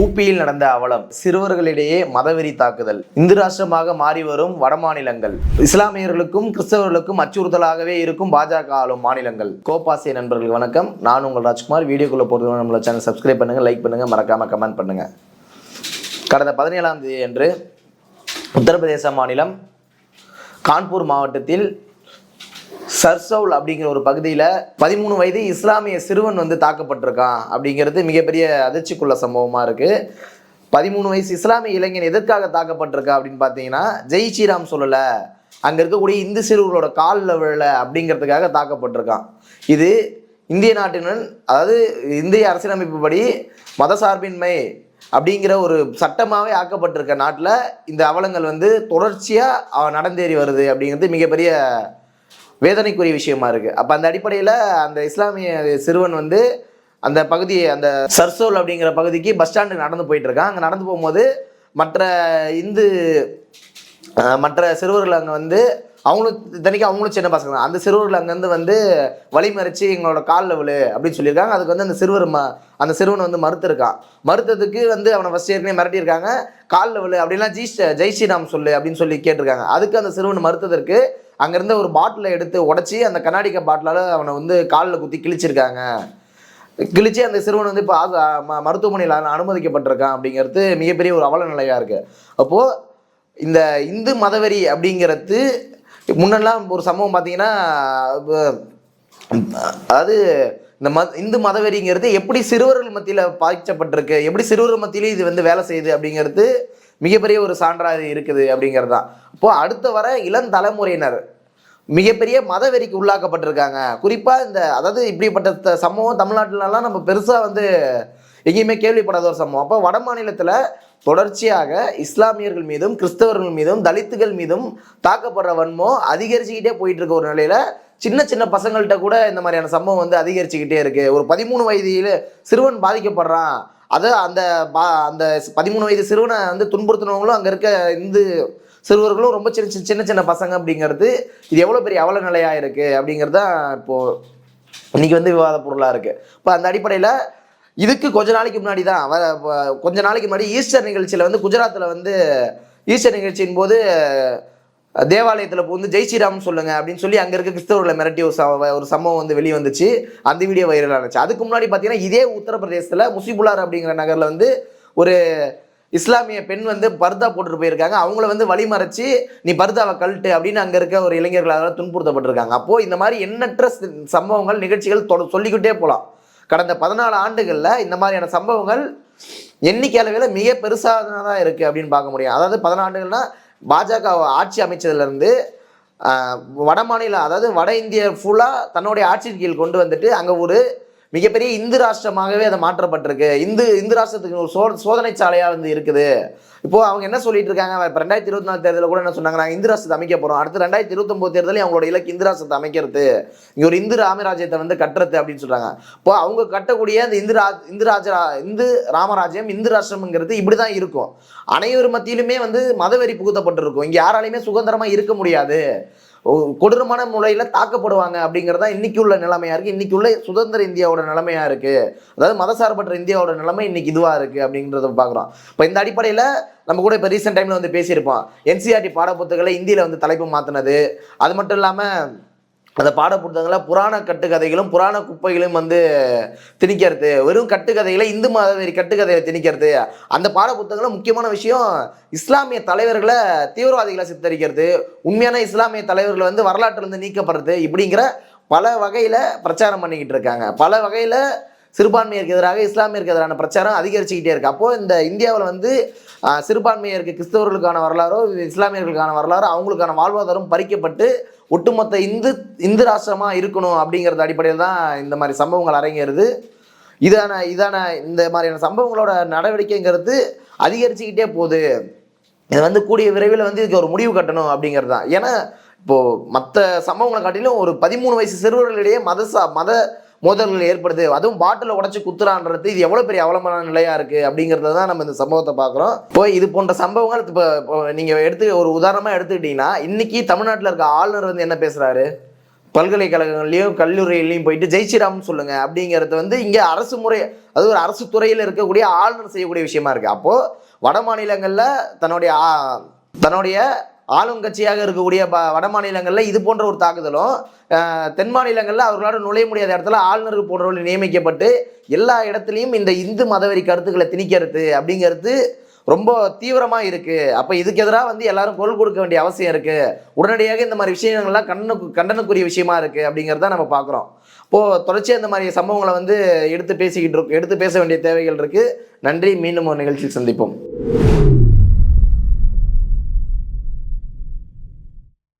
உபியில் நடந்த அவலம் சிறுவர்களிடையே மதவெறி தாக்குதல் இந்து ராஷ்டிரமாக மாறி வரும் வடமாநிலங்கள் இஸ்லாமியர்களுக்கும் கிறிஸ்தவர்களுக்கும் அச்சுறுத்தலாகவே இருக்கும் பாஜக ஆளும் மாநிலங்கள். கோபாசிய நண்பர்கள் வணக்கம். நான் உங்கள் ராஜ்குமார். வீடியோக்குள்ள போகிறது நம்மளோட சேனல் சப்ஸ்கிரைப் பண்ணுங்க லைக் பண்ணுங்க மறக்காம கமெண்ட் பண்ணுங்க. கடந்த பதினேழாம் தேதி அன்று உத்தரப்பிரதேச மாநிலம் கான்பூர் மாவட்டத்தில் சர்சவுல் அப்படிங்கிற ஒரு பகுதியில் பதிமூணு வயது இஸ்லாமிய சிறுவன் வந்து தாக்கப்பட்டிருக்கான் அப்படிங்கிறது மிகப்பெரிய அதிர்ச்சிக்குள்ள சம்பவமாக இருக்குது பதிமூணு வயசு இஸ்லாமிய இளைஞன் எதற்காக தாக்கப்பட்டிருக்கா அப்படின்னு பார்த்தீங்கன்னா ஜெய் ஸ்ரீராம் சொல்லலை. அங்கே இருக்கக்கூடிய இந்து சிறுவர்களோட காலில் விழல அப்படிங்கிறதுக்காக தாக்கப்பட்டிருக்கான். இது இந்திய நாட்டினன் அதாவது இந்திய அரசியலமைப்பு படி மதசார்பின்மை அப்படிங்கிற ஒரு சட்டமாகவே ஆக்கப்பட்டிருக்க நாட்டில் இந்த அவலங்கள் வந்து தொடர்ச்சியாக நடந்தேறி வருது அப்படிங்கிறது மிகப்பெரிய வேதனைக்குரிய விஷயமா இருக்கு. அப்ப அந்த அடிப்படையில் அந்த இஸ்லாமிய சிறுவன் வந்து அந்த பகுதியை அந்த சர்சோல் அப்படிங்கிற பகுதிக்கு பஸ் ஸ்டாண்டுக்கு நடந்து போயிட்டு இருக்கான். அங்கே நடந்து போகும்போது மற்ற இந்து மற்ற சிறுவர்கள் அங்கே வந்து அவங்களும் இத்தனைக்கும் அவங்களும் சின்ன பசங்க தான். அந்த சிறுவர்கள் அங்கேருந்து வந்து வழிமறிச்சு எங்களோட காலில் விழு அப்படின்னு சொல்லியிருக்காங்க. அதுக்கு வந்து அந்த சிறுவர் ம அந்த சிறுவன் வந்து மறுத்திருக்கான். மறுத்ததுக்கு வந்து அவனை ஃபஸ்ட் ஏற்கனவே மிரட்டியிருக்காங்க. காலில் விழு அப்படிலாம் ஜி ஜெய் ஸ்ரீராம் சொல்லு அப்படின்னு சொல்லி கேட்டிருக்காங்க. அதுக்கு அந்த சிறுவன் மறுத்ததற்கு அங்கேருந்து ஒரு பாட்டிலை எடுத்து உடச்சி அந்த கண்ணாடிக்க பாட்டிலால் அவனை வந்து காலில் குத்தி கிழிச்சிருக்காங்க. கிழிச்சு அந்த சிறுவன் வந்து இப்போ மருத்துவமனையில் அனுமதிக்கப்பட்டிருக்கான் அப்படிங்கிறது மிகப்பெரிய ஒரு அவல நிலையாக இருக்குது அப்போது இந்த இந்து மதவெறி அப்படிங்கிறது முன்னெல்லாம் ஒரு சம்பவம் பார்த்தீங்கன்னா அதாவது இந்த மத இந்து மதவெறிங்கிறது எப்படி சிறுவர்கள் மத்தியில் பாய்ச்சப்பட்டிருக்கு எப்படி சிறுவர்கள் மத்தியிலே இது வந்து வேலை செய்யுது அப்படிங்கிறது மிகப்பெரிய ஒரு சான்றாக இருக்குது அப்படிங்கிறது தான் இப்போ அடுத்த வர இளம் தலைமுறையினர் மிகப்பெரிய மதவெறிக்கு உள்ளாக்கப்பட்டிருக்காங்க. குறிப்பாக இந்த அதாவது இப்படிப்பட்ட சம்பவம் தமிழ்நாட்டிலலாம் நம்ம பெருசாக வந்து எங்கேயுமே கேள்விப்படாத ஒரு சம்பவம். அப்போ வட மாநிலத்தில் தொடர்ச்சியாக இஸ்லாமியர்கள் மீதும் கிறிஸ்தவர்கள் மீதும் தலித்துகள் மீதும் தாக்கப்படுற வன்மம் அதிகரிச்சுக்கிட்டே போயிட்டு இருக்க ஒரு நிலையில சின்ன சின்ன பசங்கள்கிட்ட கூட இந்த மாதிரியான சம்பவம் வந்து அதிகரிச்சுக்கிட்டே இருக்கு. ஒரு பதிமூணு வயதில் சிறுவன் பாதிக்கப்படுறான். அது அந்த பா அந்த பதிமூணு வயது சிறுவனை வந்து துன்புறுத்தினவங்களும் அங்கே இருக்க இந்து சிறுவர்களும் ரொம்ப சின்ன சின்ன சின்ன சின்ன பசங்க அப்படிங்கிறது இது எவ்வளோ பெரிய அவல நிலையாக இருக்குது அப்படிங்கிறது தான் இப்போது இன்னைக்கு வந்து விவாத பொருளாக இருக்குது இப்போ அந்த அடிப்படையில் இதுக்கு கொஞ்ச நாளைக்கு முன்னாடி தான் வர வ- கொஞ்ச நாளைக்கு முன்னாடி ஈஸ்டர் நிகழ்ச்சியில் வந்து குஜராத்தில் வந்து ஈஸ்டர் நிகழ்ச்சியின் போது தேவாலயத்தில் வந்து ஜெய் ஸ்ரீராம் சொல்லுங்க அப்படின்னு சொல்லி அங்கே இருக்க கிறிஸ்தவர்களை மிரட்டி ஒரு ச- ஒரு சம்பவம் வந்து வெளியே வந்துச்சு. அந்த வீடியோ வைரல் இருந்துச்சு அதுக்கு முன்னாடி பார்த்தீங்கன்னா இதே உத்தரப்பிரதேசத்தில் முசிபுலார் அப்படிங்கிற நகரில் வந்து ஒரு இஸ்லாமிய பெண் வந்து பர்தா போட்டுட்டு போயிருக்காங்க. அவங்கள வந்து வழிமறைச்சு நீ பர்தாவை கழட்டு அப்படின்னு அங்கே இருக்க ஒரு இளைஞர்களால் துன்புறுத்தப்பட்டிருக்காங்க. அப்போது இந்த மாதிரி எண்ணற்ற சம்பவங்கள் நிகழ்ச்சிகள் தொட சொல்லிக்கிட்டே போகலாம் கடந்த பதினாலு ஆண்டுகளில் இந்த மாதிரியான சம்பவங்கள் எண்ணிக்கை அளவில் மிக பெருசாக தான் இருக்குது அப்படின்னு பார்க்க முடியும். அதாவது பதினாண்டுகள்னால் பாஜக ஆட்சி அமைச்சதுலேருந்து வட மாநிலம் அதாவது வட இந்தியா ஃபுல்லாக தன்னுடைய ஆட்சியின் கீழ் கொண்டு வந்துட்டு அங்கே ஒரு மிகப்பெரிய இந்து ராஷ்டிரமாகவே அதை மாற்றப்பட்டிருக்கு. இந்து இந்து ராஷ்டிரத்துக்கு ஒரு சோ சோதனை சாலையாக வந்து இருக்குது. இப்போ அவங்க என்ன சொல்லிட்டு இருக்காங்க? இப்போ ரெண்டாயிரத்தி இருபத்தி நாலு தேர்தலில் கூட என்ன சொன்னாங்க நாங்கள் இந்து ராஷ்டிரத்தை அமைக்க போகிறோம் அடுத்து ரெண்டாயிரத்தி இருபத்தொம்போது தேர்தலையும் அவங்களோட இலக்கு இந்து ராஷ்டிரத்தை அமைக்கிறது. இங்கே ஒரு இந்து ராமராஜ்யத்தை வந்து கட்டுறது அப்படின்னு சொல்கிறாங்க இப்போ அவங்க கட்டக்கூடிய அந்த இந்து ராஜ் இந்து ராஜரா இந்து ராமராஜ்யம் இந்து ராஷ்டிரம்ங்கிறது இப்படி தான் இருக்கும். அனைவர் மத்தியிலுமே வந்து மதவெறி புகுத்தப்பட்டிருக்கும். இங்கே யாராலையுமே சுதந்திரமாக இருக்க முடியாது. கொடூரமான முறையில் தாக்கப்படுவாங்க அப்படிங்கிறது தான் இன்றைக்கி உள்ள நிலைமையாக இருக்குது இன்றைக்கி உள்ள சுதந்திர இந்தியாவோட நிலமையாக இருக்குது அதாவது மதசார்பற்ற இந்தியாவோட நிலைமை இன்னைக்கு இதுவாக இருக்குது அப்படிங்கிறத பார்க்குறோம் இப்போ இந்த அடிப்படையில் நம்ம கூட இப்போ ரீசெண்ட் டைமில் வந்து பேசியிருப்போம். என்சிஆர்டி பாடப்புத்தகங்களை இந்தியில் வந்து தலைப்பு மாற்றினது அது மட்டும் இல்லாமல் அந்த பாடப்புத்தகங்களை புராண கட்டுக்கதைகளும் புராண குப்பைகளும் வந்து திணிக்கிறது. வெறும் கட்டுக்கதைகளை இந்து மாதிரி கட்டுக்கதைகளை திணிக்கிறது. அந்த பாடப்புத்தகங்களில் முக்கியமான விஷயம் இஸ்லாமிய தலைவர்களை தீவிரவாதிகளை சித்தரிக்கிறது. உண்மையான இஸ்லாமிய தலைவர்களை வந்து வரலாற்றிலிருந்து நீக்கப்படுறது இப்படிங்கிற பல வகையில் பிரச்சாரம் பண்ணிக்கிட்டு இருக்காங்க. பல வகையில் சிறுபான்மையருக்கு எதிராக இஸ்லாமியருக்கு எதிரான பிரச்சாரம் அதிகரிச்சுக்கிட்டே இருக்கு. அப்போ இந்த இந்தியாவில் வந்து சிறுபான்மையருக்கு கிறிஸ்தவர்களுக்கான வரலாறோ இஸ்லாமியர்களுக்கான வரலாறோ அவங்களுக்கான வாழ்வாதாரம் பறிக்கப்பட்டு ஒட்டுமொத்த இந்து இந்து ராஷ்டிரமா இருக்கணும் அப்படிங்கிறது அடிப்படையில் தான் இந்த மாதிரி சம்பவங்கள் அரங்கேறுது. இதான இதான இந்த மாதிரியான சம்பவங்களோட நடவடிக்கைங்கிறது அதிகரிச்சுக்கிட்டே போகுது. இது வந்து கூடிய விரைவில் வந்து இதுக்கு ஒரு முடிவு கட்டணும் அப்படிங்கிறது தான். ஏன்னா இப்போது மற்ற சம்பவங்களை காட்டிலும் ஒரு பதிமூணு வயசு சிறுவர்களிடையே மத சா- மத மோதல்கள் ஏற்படுது. அதுவும் பாட்டில் உடச்சி குத்துறான்றது இது எவ்வளோ பெரிய அவலமான நிலையா இருக்கு அப்படிங்கிறத தான் நம்ம இந்த சம்பவத்தை பார்க்குறோம். இப்போ இது போன்ற சம்பவங்கள் இப்போ நீங்கள் எடுத்து ஒரு உதாரணமாக எடுத்துக்கிட்டீங்கன்னா இன்னைக்கு தமிழ்நாட்டில் இருக்க ஆளுநர் வந்து என்ன பேசுறாரு? பல்கலைக்கழகங்கள்லையும் கல்லூரிகள்லையும் போயிட்டு ஜெய்ஸ்ரீராம்னு சொல்லுங்க அப்படிங்கிறது வந்து இங்கே அரசு முறை அது ஒரு அரசு துறையில் இருக்கக்கூடிய ஆளுநர் செய்யக்கூடிய விஷயமா இருக்கு. அப்போ வட மாநிலங்களில் தன்னுடைய தன்னுடைய ஆளுங்கட்சியாக இருக்கக்கூடிய ப வட மாநிலங்களில் இது போன்ற ஒரு தாக்குதலும் தென் மாநிலங்களில் அவர்களோட நுழைய முடியாத இடத்துல ஆளுநர்கள் போன்றவர்கள் நியமிக்கப்பட்டு எல்லா இடத்துலையும் இந்த இந்து மதவெறி கருத்துக்களை திணிக்கிறது அப்படிங்கிறது ரொம்ப தீவிரமாக இருக்குது அப்போ இதுக்கு எதிராக வந்து எல்லாரும் குரல் கொடுக்க வேண்டிய அவசியம் இருக்குது உடனடியாக இந்த மாதிரி விஷயங்கள்லாம் கண்ணுக்கு கண்டனக்குரிய விஷயமா இருக்குது அப்படிங்கிறத நம்ம பார்க்குறோம் இப்போது தொடர்ச்சியாக இந்த மாதிரி சம்பவங்களை வந்து எடுத்து பேசிக்கிட்டு இருக்கோம் எடுத்து பேச வேண்டிய தேவைகள் இருக்குது நன்றி மீண்டும் ஒரு நிகழ்ச்சியில் சந்திப்போம்.